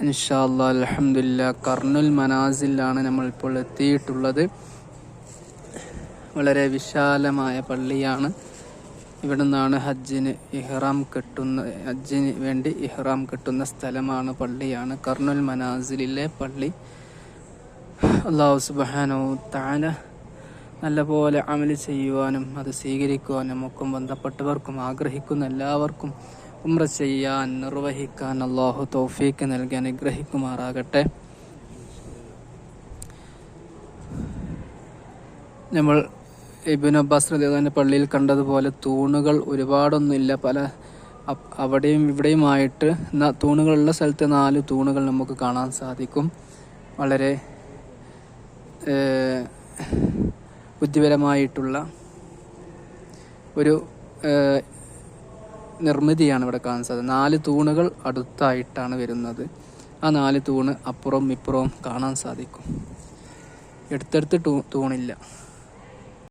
ഇൻഷാല്ലാ അലഹമില്ല കർണുൽ മനാസിലാണ് നമ്മളിപ്പോൾ എത്തിയിട്ടുള്ളത്. വളരെ വിശാലമായ പള്ളിയാണ്. ഇവിടെ നിന്നാണ് ഹജ്ജിന് ഇഹ്റാം കെട്ടുന്ന ഹജ്ജിന് വേണ്ടി ഇഹ്റാം കെട്ടുന്ന സ്ഥലമാണ് പള്ളിയാണ്. കർണുൽ മനാസിലിലെ പള്ളി. അള്ളാഹു സുബാനോ താന നല്ലപോലെ അമൽ ചെയ്യുവാനും അത് സ്വീകരിക്കുവാനും ഒക്കെ ബന്ധപ്പെട്ടവർക്കും ആഗ്രഹിക്കുന്ന എല്ലാവർക്കും ഉമ്ര ചെയ്യാൻ നിർവഹിക്കാൻ അള്ളാഹു തൗഫീക്ക് നൽകി അനുഗ്രഹിക്കുമാറാകട്ടെ. നമ്മൾ ഇബിൻ അബ്ബാസ് റദിയുടെ പള്ളിയിൽ കണ്ടതുപോലെ തൂണുകൾ ഒരുപാടൊന്നുമില്ല. പല അവിടെയും ഇവിടെയുമായിട്ട് തൂണുകളുള്ള സ്ഥലത്ത് നാല് തൂണുകൾ നമുക്ക് കാണാൻ സാധിക്കും. വളരെ ബുദ്ധിപരമായിട്ടുള്ള ഒരു നിർമ്മിതിയാണ് ഇവിടെ കാണാൻ സാധിക്കുന്നത് നാല് തൂണുകൾ അടുത്തായിട്ടാണ് വരുന്നത്. ആ നാല് തൂണ് അപ്പുറവും ഇപ്പുറവും കാണാൻ സാധിക്കും. എടുത്തെടുത്ത് തൂണില്ല.